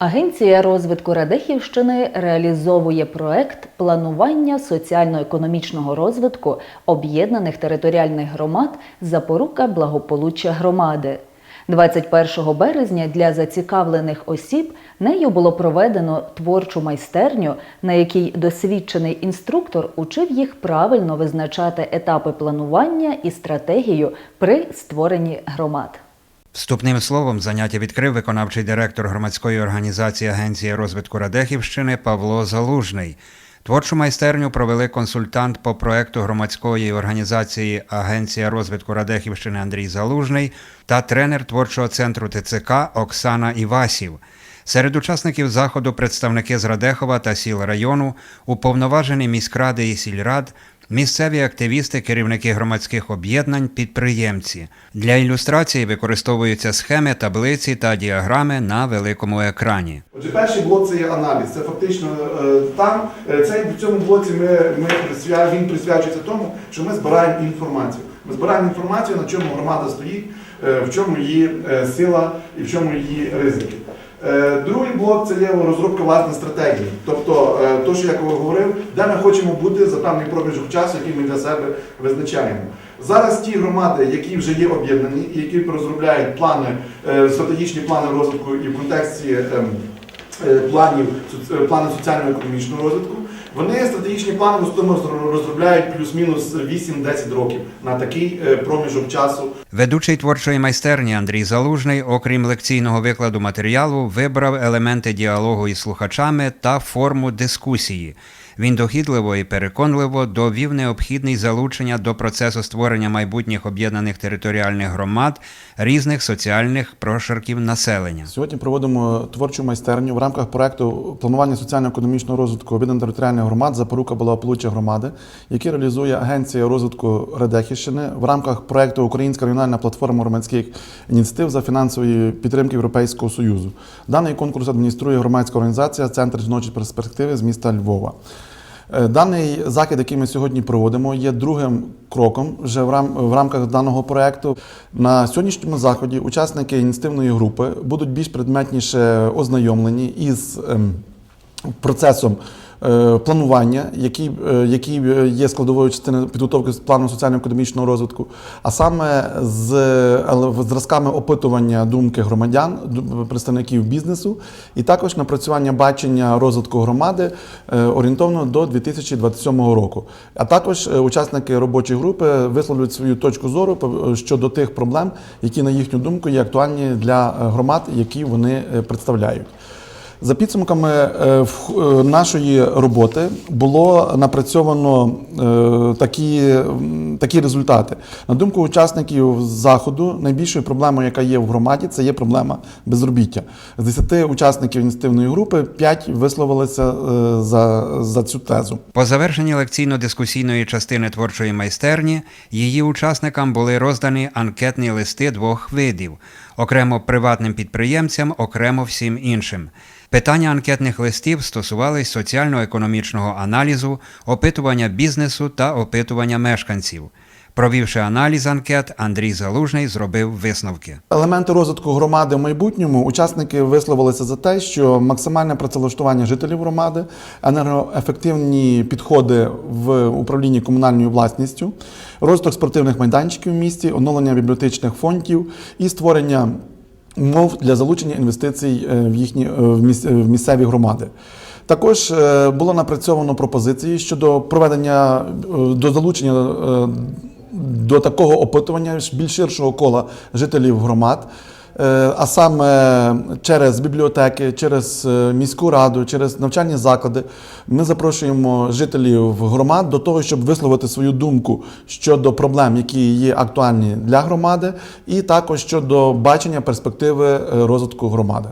Агенція розвитку Радехівщини реалізовує проект планування соціально-економічного розвитку об'єднаних територіальних громад запорука благополуччя громади. 21 березня для зацікавлених осіб нею було проведено творчу майстерню, на якій досвідчений інструктор учив їх правильно визначати етапи планування і стратегію при створенні громад. Вступним словом заняття відкрив виконавчий директор громадської організації Агенція розвитку Радехівщини Павло Залужний. Творчу майстерню провели консультант по проекту громадської організації Агенція розвитку Радехівщини Андрій Залужний та тренер творчого центру ТЦК Оксана Івасів. Серед учасників заходу представники з Радехова та сіл району, уповноважені міськради і сільрад, місцеві активісти, керівники громадських об'єднань, підприємці. Для ілюстрації використовуються схеми, таблиці та діаграми на великому екрані. Отже, перший блок це є аналіз. Це фактично е, там е, цей в цьому блоці ми, ми він присвячується тому, що ми збираємо інформацію. Ми збираємо інформацію, на чому громада стоїть, е, в чому її сила і в чому її ризики. Е, Другий блок це є розробка власної стратегії, тобто е, то, що я говорив, де ми хочемо бути за певний проміжок часу, який ми для себе визначаємо. Зараз ті громади, які вже є об'єднані, які розробляють плани, е, стратегічні плани розвитку і в контексті ем, планів соц- е, плани соціально-економічного розвитку. Вони стратегічні плани в основному розробляють плюс-мінус 8-10 років на такий е, проміжок часу. Ведучий творчої майстерні Андрій Залужний, окрім лекційного викладу матеріалу, вибрав елементи діалогу із слухачами та форму дискусії. Він дохідливо і переконливо довів необхідність залучення до процесу створення майбутніх об'єднаних територіальних громад різних соціальних прошарків населення. Сьогодні проводимо творчу майстерню в рамках проекту планування соціально-економічного розвитку об'єднаних територіальних громад запорука благополуччя громади, який реалізує Агенція розвитку Радехівщини в рамках проекту Українська регіональна платформа громадських ініціатив за фінансової підтримки Європейського союзу. Даний конкурс адмініструє громадська організація Центр жіночої перспективи з міста Львова. Е, Даний захід, який ми сьогодні проводимо, є другим кроком вже в, рам, в рамках даного проекту. На сьогоднішньому заході учасники ініціативної групи будуть більш предметніше ознайомлені із ем, процесом планування, який, е, який є складовою частиною підготовки плану соціально-економічного розвитку, а саме з зразками опитування думки громадян, представників бізнесу, і також напрацювання бачення розвитку громади е, орієнтовно до 2027 року. А також е, учасники робочої групи висловлюють свою точку зору щодо тих проблем, які, на їхню думку, є актуальні для е, громад, які вони е, представляють. За підсумками е, е, нашої роботи було напрацьовано такі, такі результати. На думку учасників заходу, найбільшою проблемою, яка є в громаді, це є проблема безробіття. З 10 учасників ініціативної групи 5 висловилися е, за, за цю тезу. По завершенні лекційно-дискусійної частини творчої майстерні її учасникам були роздані анкетні листи двох видів: окремо приватним підприємцям, окремо всім іншим. Питання анкетних листів стосувались соціально-економічного аналізу, опитування бізнесу та опитування мешканців. Провівши аналіз анкет, Андрій Залужний зробив висновки. Елементи розвитку громади в майбутньому учасники висловилися за те, що максимальне працевлаштування жителів громади, енергоефективні підходи в управлінні комунальною власністю, розвиток спортивних майданчиків в місті, оновлення бібліотечних фондів і створення умов для залучення інвестицій е, в їхні е, е, в місцеві громади. Також е, було напрацьовано пропозиції щодо проведення е, до залучення е, до такого опитування більш ширшого кола жителів громад. А саме через бібліотеки, через міську раду, через навчальні заклади ми запрошуємо жителів громад до того, щоб висловити свою думку щодо проблем, які є актуальні для громади, і також щодо бачення перспективи розвитку громади.